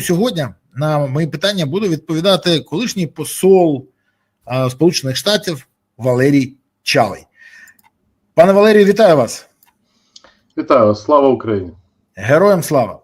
сьогодні на мої питання буде відповідати колишній посол а, Сполучених Штатів Валерій Чалий. Пане Валерію, вітаю вас. Вітаю, вас, слава Україні. Героям слава.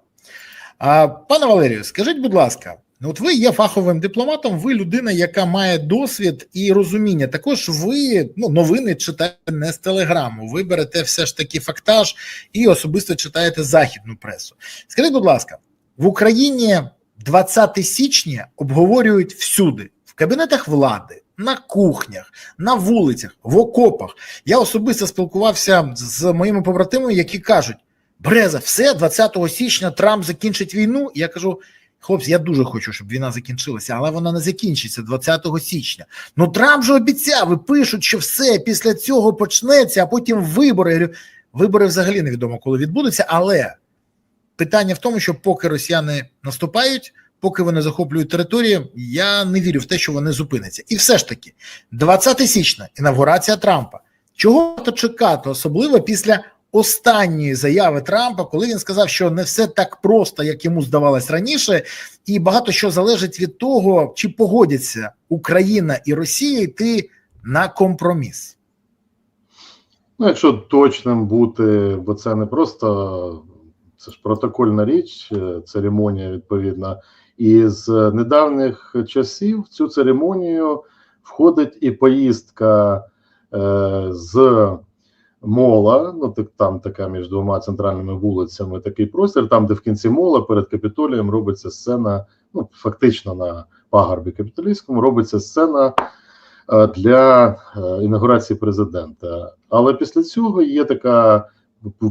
А, Пане Валерію, скажіть, будь ласка, от ви є фаховим дипломатом, ви людина, яка має досвід і розуміння. Також ви ну, новини читаєте не з телеграму. Ви берете все ж таки фактаж і особисто читаєте західну пресу. Скажіть, будь ласка, в Україні 20 січня обговорюють всюди, в кабінетах влади, на кухнях, на вулицях, в окопах. Я особисто спілкувався з моїми побратимами, які кажуть: Бреза, все 20 січня Трамп закінчить війну. Я кажу. Хлопці, я дуже хочу, щоб війна закінчилася, але вона не закінчиться 20 січня. Ну Трамп же обіцяв і пишуть, що все після цього почнеться, а потім вибори. Вибори взагалі невідомо, коли відбудуться. Але питання в тому, що поки росіяни наступають, поки вони захоплюють території, я не вірю в те, що вони зупиняться. І все ж таки, 20 січня, інавгурація Трампа. Чого то чекати, особливо після останньої заяви Трампа, коли він сказав, що не все так просто, як йому здавалось раніше, і багато що залежить від того, чи погодяться Україна і Росія йти на компроміс. Ну, якщо точним бути, бо це не просто це ж протокольна річ, е, церемонія відповідна. І з недавніх часів в цю церемонію входить і поїздка е, з мола. Ну так там така між двома центральними вулицями такий простір, там, де в кінці мола перед капітолієм робиться сцена. Ну, фактично на пагорбі капітолійському робиться сцена е, для е, інаугурації президента. Але після цього є така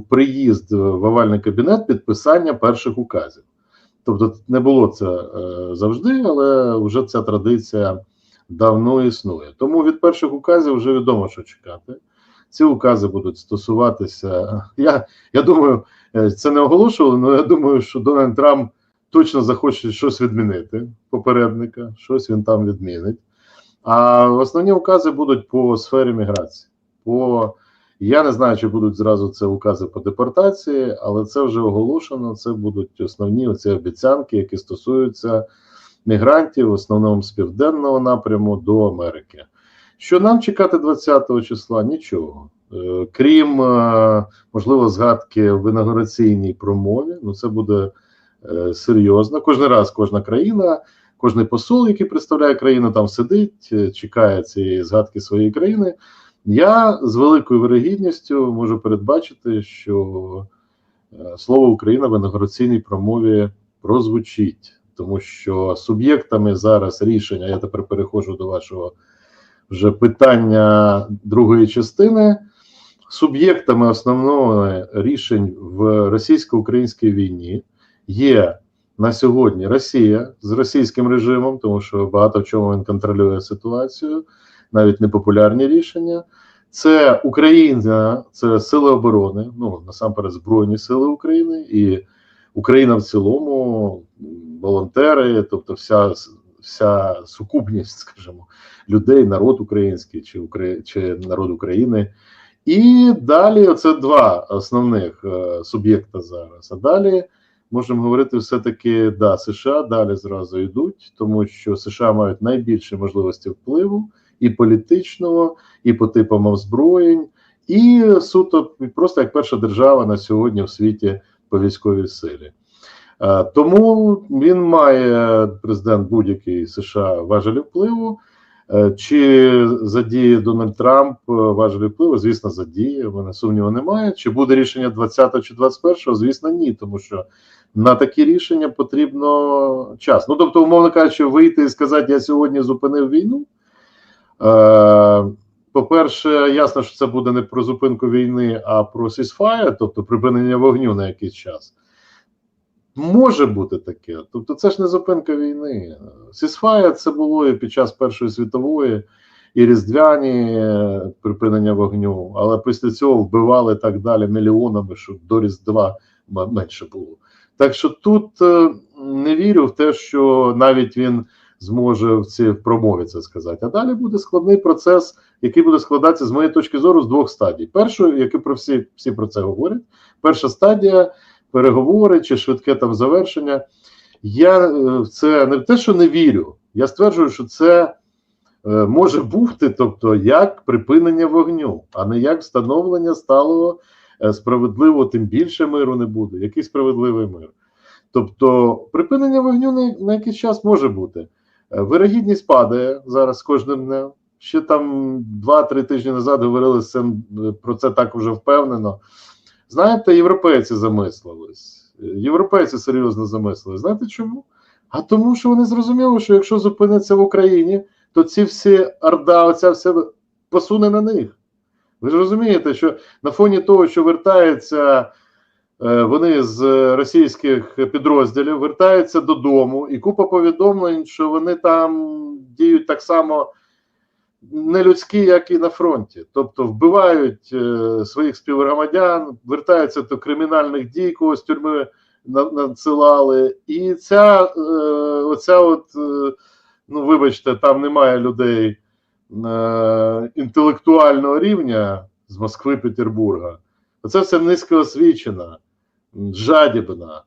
приїзд в овальний кабінет підписання перших указів. Тобто не було це е, завжди, але вже ця традиція давно існує. Тому від перших указів вже відомо, що чекати. Ці укази будуть стосуватися. Я я думаю, е, це не оголошували, але я думаю, що Дональд Трамп точно захоче щось відмінити попередника, щось він там відмінить. А основні укази будуть по сфері міграції. По я не знаю, чи будуть зразу це укази по депортації, але це вже оголошено. Це будуть основні оці обіцянки, які стосуються мігрантів, в основному з південного напряму до Америки. Що нам чекати 20-го числа? Нічого. Е, крім е, можливо, згадки в інаугураційній промові. Ну це буде е, серйозно. Кожен раз кожна країна, кожний посол, який представляє країну, там сидить, чекає цієї згадки своєї країни. Я з великою вирогідністю можу передбачити, що слово Україна в інаугураційній промові прозвучить, тому що суб'єктами зараз рішення, я тепер переходжу до вашого вже питання другої частини. Суб'єктами основного рішень в російсько-українській війні є на сьогодні Росія з російським режимом, тому що багато в чому він контролює ситуацію, навіть непопулярні рішення. Це Україна, це сили оборони, ну насамперед Збройні Сили України і Україна в цілому, волонтери, тобто вся вся сукупність, скажімо, людей, народ український чи Украї... чи народ України. І далі це два основних е, суб'єкта зараз. А далі можемо говорити, все-таки да, США далі зразу йдуть, тому що США мають найбільші можливості впливу і політичного, і по типам озброєнь, і суто просто як перша держава на сьогодні в світі по військовій силі. Е, тому він має президент будь-який США важелі впливу. Е, чи задіє Дональд Трамп е, важелі впливу? Звісно, задіє. Мене сумніву немає. Чи буде рішення 20 чи 21? Звісно, ні, тому що на такі рішення потрібно час. Ну тобто, умовно кажучи, вийти і сказати, я сьогодні зупинив війну. По-перше, ясно, що це буде не про зупинку війни, а про сісфая, тобто припинення вогню на якийсь час. Може бути таке, тобто це ж не зупинка війни. Сісфая це було і під час Першої світової і різдвяні е, припинення вогню, але після цього вбивали так далі мільйонами, щоб до Різдва менше було. Так що тут е, не вірю в те, що навіть він зможе в цій промові це сказати. А далі буде складний процес, який буде складатися з моєї точки зору з двох стадій. Першою, які про всі, всі про це говорять, перша стадія переговори чи швидке там завершення. я е, в це не те, що не вірю. Я стверджую, що це е, може бути, тобто як припинення вогню, а не як встановлення сталого е, справедливого, тим більше миру не буде. Який справедливий мир? Тобто, припинення вогню на якийсь час може бути. Вирогідність падає зараз кожним днем. Ще там 2-3 тижні назад говорили з цим, е, про це так уже впевнено. Знаєте, європейці замислились. Європейці серйозно замислились. Знаєте чому? А тому, що вони зрозуміли, що якщо зупиниться в Україні, то ці всі орда, оця все посуне на них. Ви ж розумієте, що на фоні того, що вертаються е, вони з російських підрозділів, вертаються додому, і купа повідомлень, що вони там діють так само нелюдські, як і на фронті. Тобто вбивають е, своїх співгромадян, вертаються до кримінальних дій, когось з тюрми на- надсилали. І ця е, оця от, е, ну вибачте, там немає людей е, інтелектуального рівня з Москви, Петербурга. Оце все низькоосвічена, м, жадібна.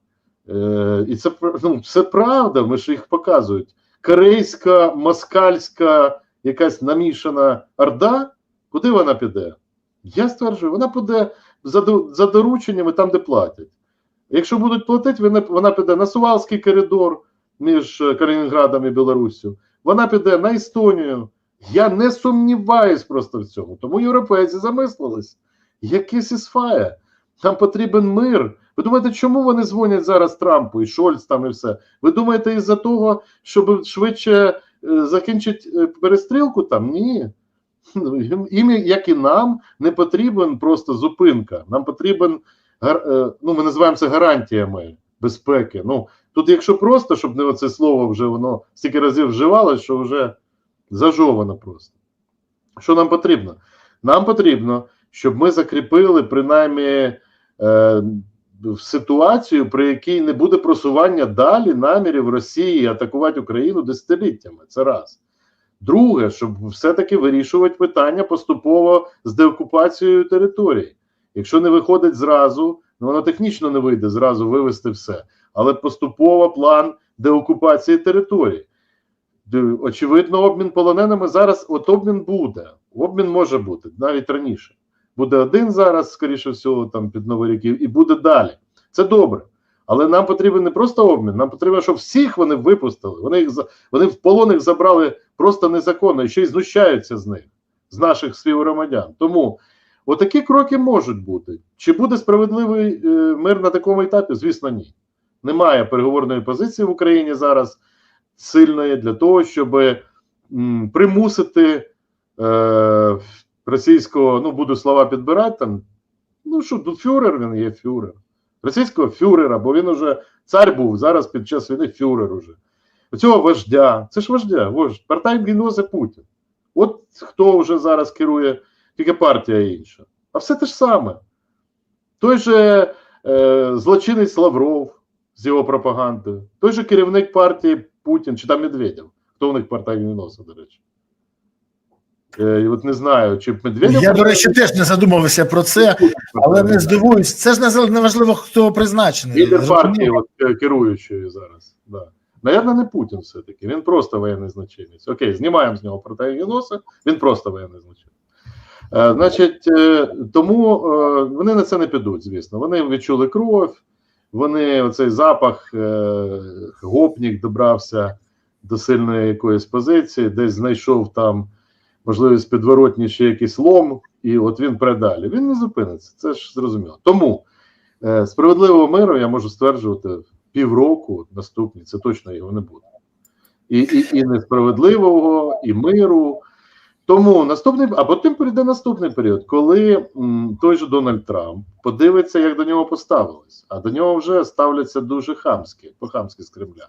Е, і це ну, це правда, ми ж їх показують. Корейська, москальська, якась намішана орда, куди вона піде? Я стверджую, вона піде за, за дорученнями там, де платять. Якщо будуть платити, вона, вона піде на Сувалський коридор між е, Калінінградом і Білоруссю, вона піде на Естонію. Я не сумніваюсь просто в цьому. Тому європейці замислились. Який сісфає? Нам потрібен мир. Ви думаєте, чому вони дзвонять зараз Трампу і Шольц там і все? Ви думаєте, із-за того, щоб швидше е, закінчити е, перестрілку там? Ні. Ну, Їм, як і нам, не потрібен просто зупинка. Нам потрібен е, ну, ми називаємо це гарантіями безпеки. Ну тут, якщо просто, щоб не оце слово вже воно стільки разів вживалось, що вже зажовано просто. Що нам потрібно? Нам потрібно, щоб ми закріпили принаймні в ситуацію, при якій не буде просування далі намірів Росії атакувати Україну десятиліттями. Це раз. Друге, щоб все-таки вирішувати питання поступово з деокупацією території. Якщо не виходить зразу, ну воно технічно не вийде зразу вивести все, але поступово план деокупації території. Очевидно, обмін полоненими зараз от обмін буде. Обмін може бути навіть раніше. Буде один зараз, скоріше всього, там під Новий рік, і- буде далі. Це добре. Але нам потрібен не просто обмін, нам потрібно, щоб всіх вони випустили. Вони їх вони в полон їх забрали просто незаконно і ще й знущаються з них, з наших співгромадян. Тому отакі кроки можуть бути. Чи буде справедливий е, мир на такому етапі? Звісно, ні. Немає переговорної позиції в Україні зараз сильної для того, щоб примусити е, російського, ну буду слова підбирати там. Ну що, тут фюрер він є фюрер. Російського фюрера, бо він уже цар був зараз під час війни фюрер уже. Оцього вождя, це ж вождя, вождь, партай Гінозе Путін. От хто вже зараз керує, тільки партія інша. А все те ж саме. Той же е, злочинець Лавров з його пропагандою, той же керівник партії Путін чи там Медведєв. Хто у них партай Гінозе, до речі? Е, і от не знаю, чи Медведєв. Я, до речі, теж не задумувався про це, але не здивуюсь. Це ж не не хто призначений. Лідер партії от, е, керуючої зараз. Да. Наверно, не Путін все-таки. Він просто воєнний злочинець. Окей, знімаємо з нього протагеноси, він просто воєнний злочинець. Е, значить, е, тому е, вони на це не підуть, звісно. Вони відчули кров, вони оцей запах, е, гопнік добрався до сильної якоїсь позиції, десь знайшов там можливість підворотні ще якийсь лом, і от він предалі. Він не зупиниться, це ж зрозуміло. Тому е, справедливого миру я можу стверджувати півроку наступні, це точно його не буде. І, і, і несправедливого, і миру. Тому наступний, а потім прийде наступний період, коли м, той же Дональд Трамп подивиться, як до нього поставились, а до нього вже ставляться дуже хамськи, по-хамськи з Кремля.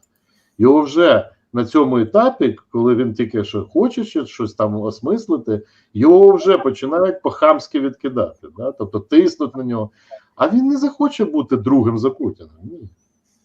Його вже на цьому етапі, коли він тільки що хоче щось там осмислити, його вже починають по-хамськи відкидати, да? тобто тиснуть на нього. А він не захоче бути другим за Путіна. Ні.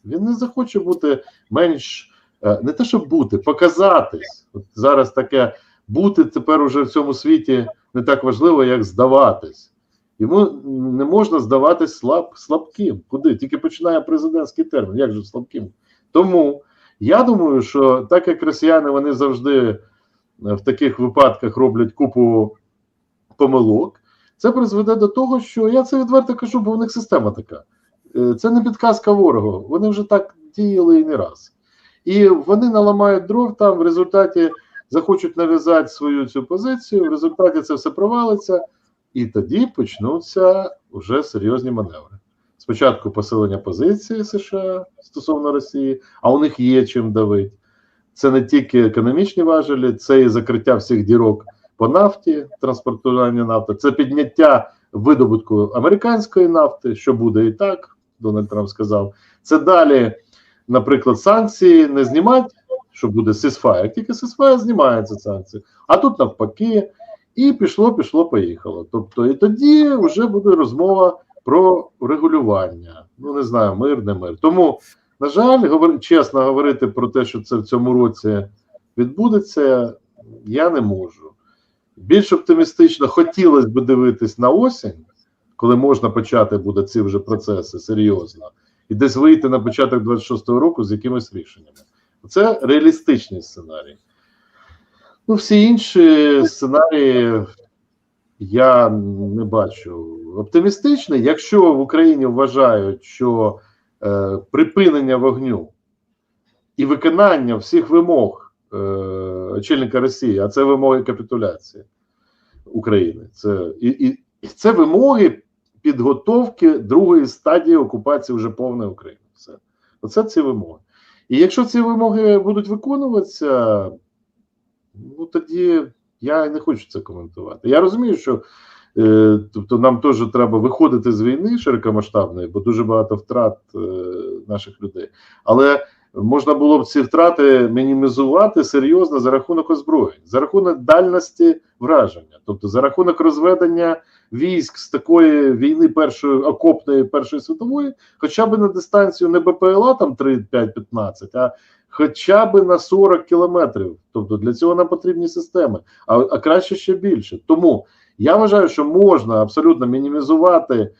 Він не захоче бути менш е, не те, щоб бути, показатись. От зараз таке бути тепер уже в цьому світі не так важливо, як здаватись. Йому не можна здаватись слаб, слабким. Куди? Тільки починає президентський термін. Як же слабким Тому я думаю, що так як росіяни вони завжди е, в таких випадках роблять купу помилок, це призведе до того, що я це відверто кажу, бо у них система така. Е, Це не підказка ворогу. Вони вже так діяли і не раз. І вони наламають дров там, в результаті захочуть нав'язати свою цю позицію, в результаті це все провалиться, і тоді почнуться вже серйозні маневри. Спочатку посилення позиції США стосовно Росії, а у них є чим давити. Це не тільки економічні важелі, це і закриття всіх дірок по нафті, транспортування нафти, це підняття видобутку американської нафти, що буде і так, Дональд Трамп сказав. Це далі, наприклад, санкції не знімати, що буде сисфай, як тільки сисфай знімаються санкції. А тут навпаки, і пішло, пішло, поїхало. Тобто, і тоді вже буде розмова про регулювання. Ну не знаю, мир, не мир. Тому, на жаль, говор... чесно говорити про те, що це в цьому році відбудеться, я не можу. Більш оптимістично хотілося б дивитись на осінь, коли можна почати буде ці вже процеси серйозно, і десь вийти на початок 26-го року з якимись рішеннями. Це реалістичний сценарій. Ну, всі інші сценарії я не бачу оптимістичний. Якщо в Україні вважають, що е, припинення вогню і виконання всіх вимог е, очільника Росії, а це вимоги капітуляції України, це і, і, і це вимоги підготовки другої стадії окупації вже повної України. Все. Оце ці вимоги. І якщо ці вимоги будуть виконуватися, ну тоді я не хочу це коментувати. Я розумію, що тобто нам теж треба виходити з війни широкомасштабної, бо дуже багато втрат е, наших людей. Але можна було б ці втрати мінімізувати серйозно за рахунок озброєнь, за рахунок дальності враження, тобто за рахунок розведення військ з такої війни першої окопної першої світової, хоча б на дистанцію не БПЛА там 3, 5, 15, а хоча б на 40 кілометрів. Тобто для цього нам потрібні системи, а, а краще ще більше. Тому я вважаю, що можна абсолютно мінімізувати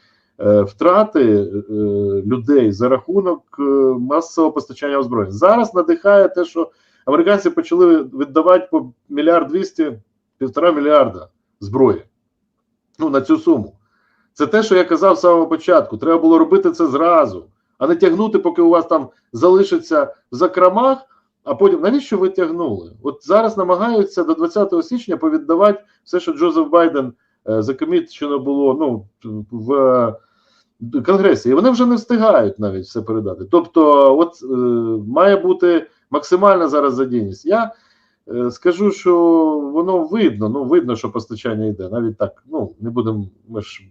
е, втрати е, людей за рахунок е, масового постачання озброєнь. Зараз надихає те, що американці почали віддавати по мільярд двісті, півтора мільярда зброї. Ну, на цю суму. Це те, що я казав з самого початку. Треба було робити це зразу, а не тягнути, поки у вас там залишиться в закромах, а потім навіщо ви тягнули? От зараз намагаються до 20 січня повіддавати все, що Джозеф Байден е, закомічено було ну, в е, Конгресі. І вони вже не встигають навіть все передати. Тобто, от е, має бути максимальна зараз задійність. Я Скажу, що воно видно. Ну видно, що постачання йде. Навіть так. Ну не будемо. Ми ж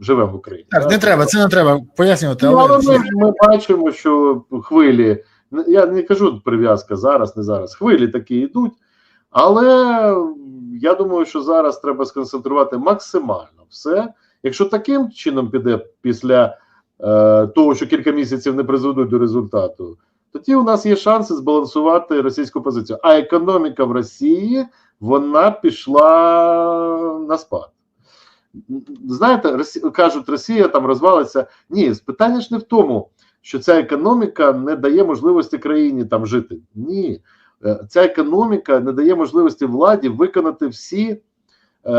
живемо в Україні. Так, не треба, це не треба пояснювати, Ну, але але ми, ми бачимо, що хвилі. Я не кажу прив'язка зараз, не зараз. Хвилі такі йдуть, але я думаю, що зараз треба сконцентрувати максимально все. Якщо таким чином піде після е, того, що кілька місяців не призведуть до результату, тоді у нас є шанси збалансувати російську позицію. А економіка в Росії вона пішла на спад. Знаєте, кажуть, Росія там розвалиться. Ні, питання ж не в тому, що ця економіка не дає можливості країні там жити. Ні, Е, ця економіка не дає можливості владі виконати всі е,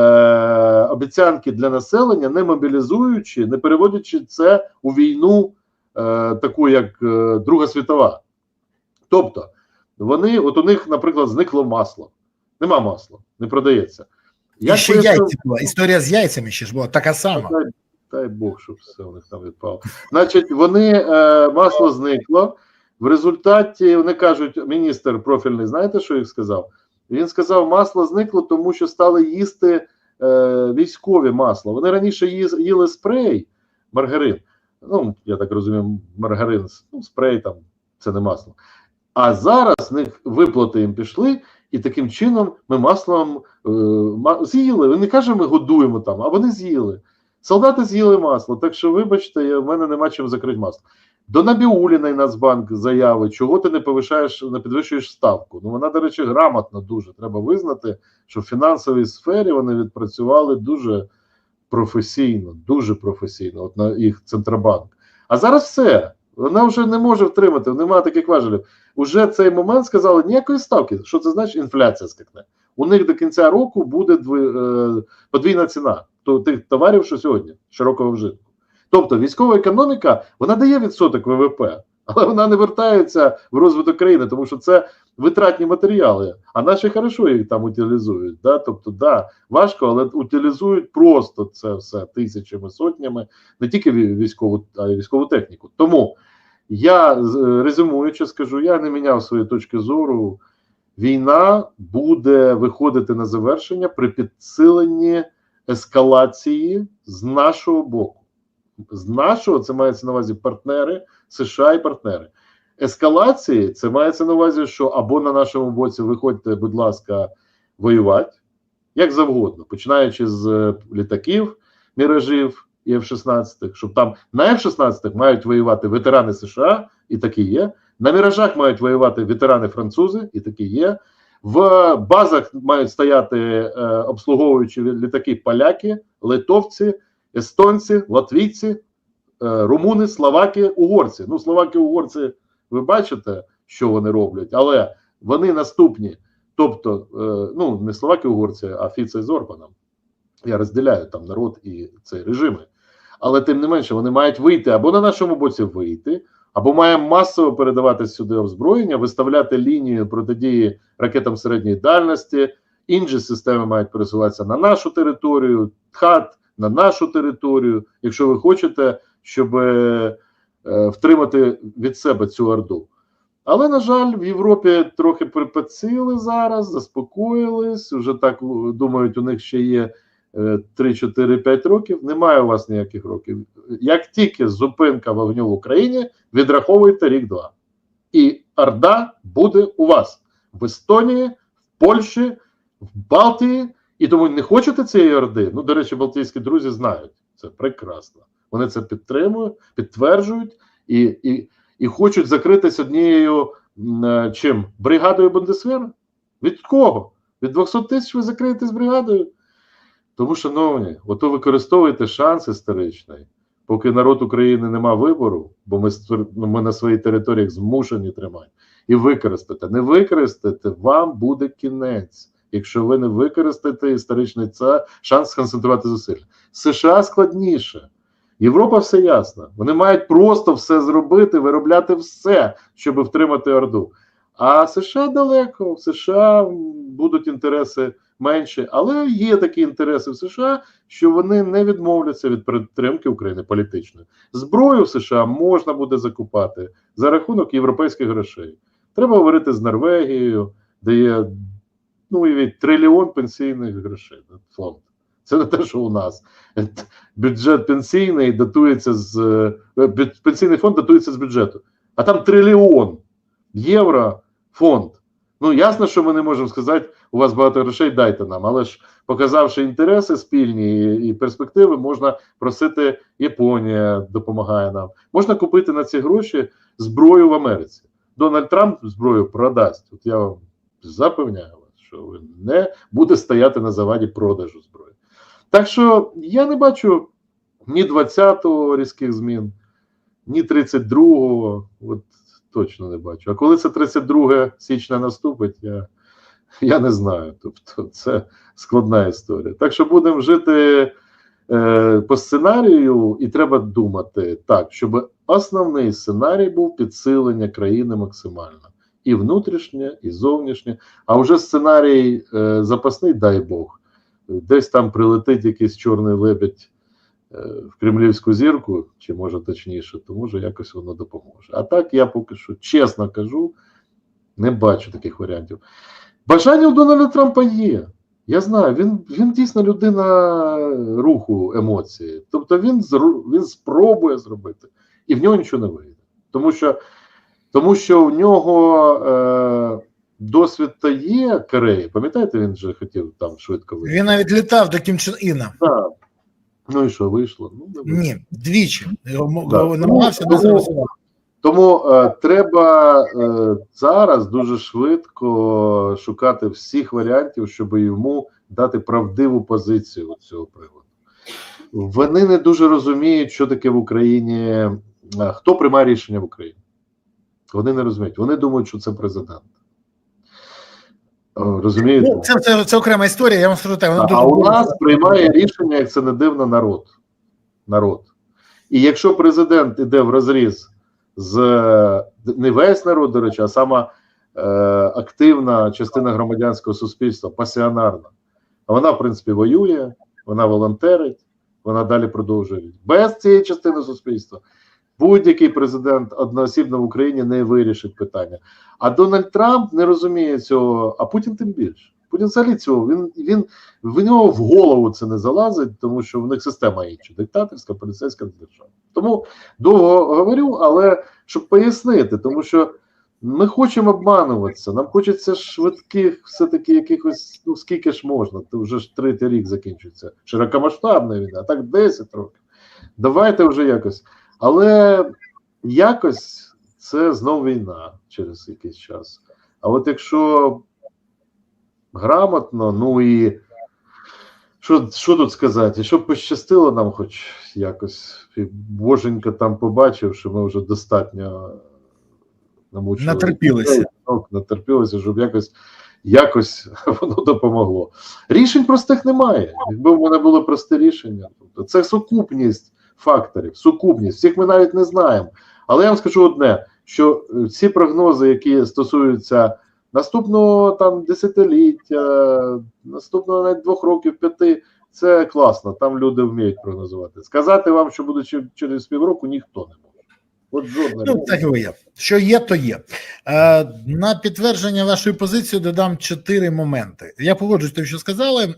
обіцянки для населення, не мобілізуючи, не переводячи це у війну, е, таку як е, Друга світова. Тобто, вони, от у них, наприклад, зникло масло. Нема масла, не продається. і ще пояснив- яйця була. Історія з яйцями ще ж була така сама. Дай, Бог, щоб все у них там відпало. Значить, вони е, масло зникло. В результаті вони кажуть, міністр профільний, знаєте, що їх сказав? Він сказав, масло зникло, тому що стали їсти е, військові масло. Вони раніше їли спрей, маргарин. Ну, я так розумію, маргарин, ну, спрей там, це не масло. А зараз в них виплати їм пішли, і таким чином ми маслом е, з'їли. Ми не кажемо, ми годуємо там, а вони з'їли. Солдати з'їли масло, так що, вибачте, в мене нема чим закрити масло. До Набіуліної Нацбанк заяви, чого ти не повишаєш, не підвищуєш ставку. Ну вона, до речі, грамотна дуже. Треба визнати, що в фінансовій сфері вони відпрацювали дуже професійно, дуже професійно, от на їх центробанк. А зараз все. Вона вже не може втримати, немає таких важелів. Уже цей момент сказали ніякої ставки. Що це значить? Інфляція скакне. У них до кінця року буде е, подвійна ціна тих товарів, що сьогодні, широкого вжитку. Тобто військова економіка вона дає відсоток ВВП, але вона не вертається в розвиток країни, тому що це витратні матеріали, а наші хорошо їх там утилізують. Да? Тобто, да, важко, але утилізують просто це все тисячами, сотнями, не тільки військову, а й військову техніку. Тому я е, резюмуючи, скажу, я не міняв свої точки зору. Війна буде виходити на завершення при підсиленні ескалації з нашого боку. З нашого це мається на увазі партнери США і партнери. Ескалації це мається на увазі, що або на нашому боці виходьте, будь ласка, воювати, як завгодно, починаючи з е, літаків, міражів і F-16, щоб там на F-16 мають воювати ветерани США, і такі є. На міражах мають воювати ветерани французи, і такі є. В базах мають стояти е, обслуговуючі літаки поляки, литовці, естонці, латвійці, е, румуни, словаки, угорці. Ну, словаки, угорці, ви бачите, що вони роблять, але вони наступні. Тобто, е, ну не словаки, угорці, а Фіце з Орбаном. Я розділяю там народ і цей режими. Але тим не менше, вони мають вийти або на нашому боці вийти, або має масово передавати сюди озброєння, виставляти лінію протидії ракетам середньої дальності. Інші системи мають пересуватися на нашу територію, ТХАТ на нашу територію, якщо ви хочете, щоб е, е, втримати від себе цю орду. Але, на жаль, в Європі трохи припецили зараз, заспокоїлись. Вже так думають, у них ще є 3-4-5 років. Немає у вас ніяких років. Як тільки зупинка вогню в Україні, відраховуйте рік-два. І Орда буде у вас в Естонії, в Польщі, в Балтії. І тому не хочете цієї орди. Ну, до речі, балтійські друзі знають це прекрасно. Вони це підтримують, підтверджують і, і, і хочуть закритися однією е, чим бригадою Бундесвера. Від кого? Від 200 тисяч ви закриєтесь бригадою. Тому, шановні, ото використовуйте шанс історичний, поки народ України нема вибору, бо ми, ми на своїй територіях змушені тримати, і використати. Не використати, вам буде кінець, якщо ви не використаєте історичний це, шанс сконцентрувати зусилля. США складніше. Європа все ясно. Вони мають просто все зробити, виробляти все, щоб втримати Орду. А США далеко, в США будуть інтереси менші, але є такі інтереси в США, що вони не відмовляться від підтримки України політичної. Зброю в США можна буде закупати за рахунок європейських грошей. Треба говорити з Норвегією, де є ну уявіть, трильйон пенсійних грошей. Фонд. Це не те, що у нас. Бюджет пенсійний датується з е, пенсійний фонд датується з бюджету, а там трильйон євро фонд. Ну ясно, що ми не можемо сказати, у вас багато грошей, дайте нам. Але ж показавши інтереси спільні і, перспективи, можна просити Японія допомагає нам. Можна купити на ці гроші зброю в Америці. Дональд Трамп зброю продасть. От я вам запевняю вас, що ви не буде стояти на заваді продажу зброї. Так що я не бачу ні 20-го різких змін, ні 32-го. От точно не бачу. А коли це 32 січня наступить, я, я не знаю. Тобто, це складна історія. Так що будемо жити е, по сценарію, і треба думати так, щоб основний сценарій був підсилення країни максимально. І внутрішнє, і зовнішнє. А вже сценарій е, запасний, дай Бог, десь там прилетить якийсь чорний лебедь е, в кремлівську зірку, чи може точніше, то може якось воно допоможе. А так я поки що чесно кажу, не бачу таких варіантів. Бажання у Дональда Трампа є. Я знаю, він, він дійсно людина руху емоції. Тобто він, він спробує зробити, і в нього нічого не вийде. Тому що, тому що в нього е, досвід та є Кореї. Пам'ятаєте, він же хотів там швидко вийти. Він навіть літав до Кім Чен Іна. Так. Ну і що, вийшло? Ну, не вийшло. Ні, двічі. Намагався Тому- не зрозуміти. Тому е, треба е, зараз дуже швидко шукати всіх варіантів, щоб йому дати правдиву позицію цього приводу. Вони не дуже розуміють, що таке в Україні е, хто приймає рішення в Україні. Вони не розуміють. Вони думають, що це президент. Е, Розумієте? Ну, це, це, це окрема історія, я вам скажу так. Вона А, дуже у нас приймає рішення, як це не дивно, народ. народ. І якщо президент іде в розріз з не весь народ, до речі, а сама е, активна частина громадянського суспільства, пасіонарна, а вона, в принципі, воює, вона волонтерить, вона далі продовжує. Без цієї частини суспільства будь-який президент одноосібно в Україні не вирішить питання. А Дональд Трамп не розуміє цього, а Путін тим більше. Путін взагалі цього він він в нього в голову це не залазить, тому що в них система інша диктаторська, поліцейська держава. Тому довго говорю, але щоб пояснити, тому що ми хочемо обмануватися. Нам хочеться швидких, все-таки якихось, ну скільки ж можна, то вже ж третій рік закінчується. Широкомасштабна війна, так 10 років. Давайте вже якось. Але якось це знов війна через якийсь час. А от якщо грамотно, ну і що що тут сказати? Щоб пощастило нам, хоч якось, і боженька там побачив, що ми вже достатньо намучили. Натерпілися. Натерпілися, щоб якось якось воно допомогло. Рішень простих немає. Якби в мене було просте рішення, тобто це сукупність факторів, сукупність. Всіх ми навіть не знаємо. Але я вам скажу одне: що ці прогнози, які стосуються наступного там десятиліття, наступного навіть двох років, п'яти, це класно. Там люди вміють прогнозувати. Сказати вам, що буде через півроку, ніхто не може. От жодна Ну, так і є. Що є, то є. Е, на підтвердження вашої позиції додам чотири моменти. Я погоджуюсь тим, що сказали.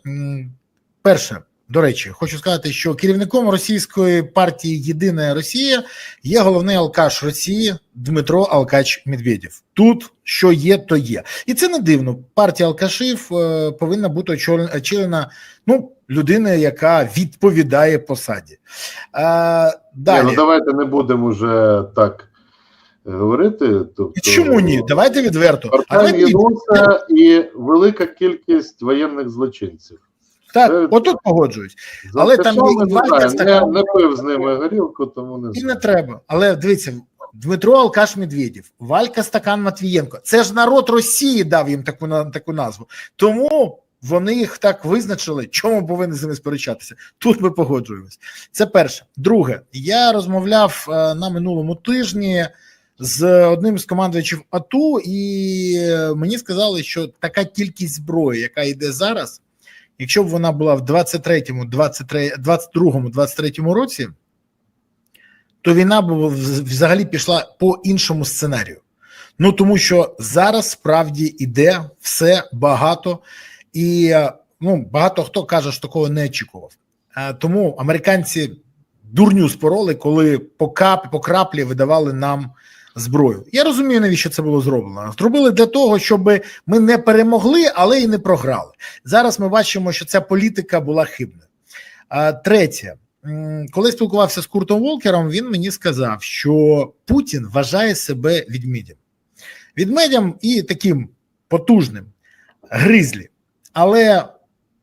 Перше, до речі, хочу сказати, що керівником російської партії Єдина Росія є головний алкаш Росії Дмитро Алкач Медведєв. Тут що є, то є. І це не дивно. Партія алкашів е, повинна бути очолена- ну, людиною, яка відповідає посаді. Е, Ні, далі. ну давайте не будемо вже так е, говорити. Тобто, Чому ні? Давайте відверто. А Артем давайте і велика кількість воєнних злочинців. Так, це- отут погоджуюсь. Але там є ми і не, пив з ними горілку, тому не І не треба. Але дивіться, Дмитро Алкаш Медведєв, Валька Стакан Матвієнко. Це ж народ Росії дав їм таку на- таку назву. Тому вони їх так визначили. Чому повинні з ними сперечатися? Тут ми погоджуємось. Це перше. Друге, я розмовляв е, на минулому тижні з одним з командувачів АТУ, і е, мені сказали, що така кількість зброї, яка йде зараз, якщо б вона була в 23-му, 23, 22-му, 23-му році, то війна б взагалі пішла по іншому сценарію. Ну тому що зараз справді іде все багато, і ну багато хто каже, що такого не очікував. Е, Тому американці дурню спороли, коли по кап, по краплі видавали нам зброю. Я розумію, навіщо це було зроблено. Зробили для того, щоб ми не перемогли, але і не програли. Зараз ми бачимо, що ця політика була хибною. А, Третє, коли спілкувався з Куртом Волкером, він мені сказав, що Путін вважає себе відмідям. Відмедям і таким потужним гризлі. Але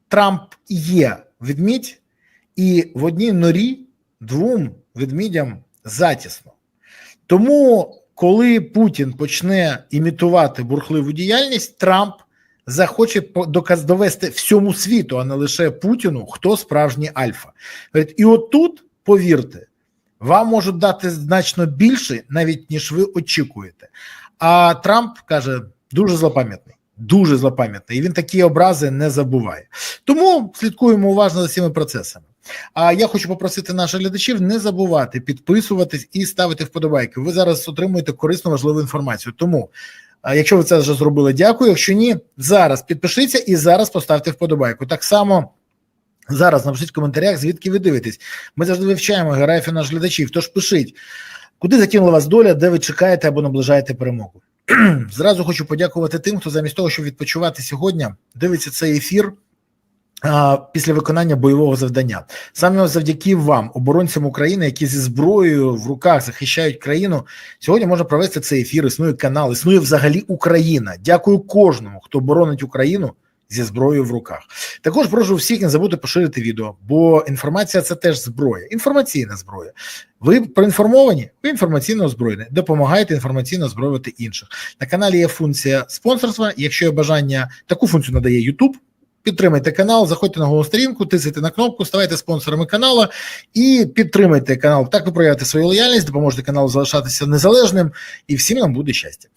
Трамп є відмідь, і в одній норі двом відмідям затісно. Тому, коли Путін почне імітувати бурхливу діяльність, Трамп захоче доказ довести всьому світу, а не лише Путіну, хто справжній альфа. І отут, повірте, вам можуть дати значно більше, навіть ніж ви очікуєте. А Трамп каже, дуже злопам'ятний. Дуже злопам'ятний, і він такі образи не забуває. Тому слідкуємо уважно за цими процесами. А я хочу попросити наших глядачів не забувати підписуватись і ставити вподобайки. Ви зараз отримуєте корисну важливу інформацію. Тому, якщо ви це вже зробили, дякую. Якщо ні, зараз підпишіться і зараз поставте вподобайку. Так само. Зараз напишіть в коментарях, звідки ви дивитесь. Ми завжди вивчаємо географію наших глядачів. Тож пишіть, куди закинула вас доля, де ви чекаєте або наближаєте перемогу. Зразу хочу подякувати тим, хто замість того, щоб відпочивати сьогодні, дивиться цей ефір після виконання бойового завдання. Саме завдяки вам, оборонцям України, які зі зброєю в руках захищають країну, сьогодні можна провести цей ефір. Існує канал, існує взагалі Україна. Дякую кожному, хто боронить Україну зі зброєю в руках. Також прошу всіх не забути поширити відео, бо інформація це теж зброя, інформаційна зброя. Ви проінформовані, ви інформаційно озброєні. Допомагайте інформаційно озброювати інших. На каналі є функція спонсорства. Якщо є бажання, таку функцію надає YouTube. Підтримайте канал, заходьте на голову сторінку, тисайте на кнопку, ставайте спонсорами каналу і підтримайте канал. Так ви проявите свою лояльність, допоможете каналу залишатися незалежним, і всім нам буде щастя.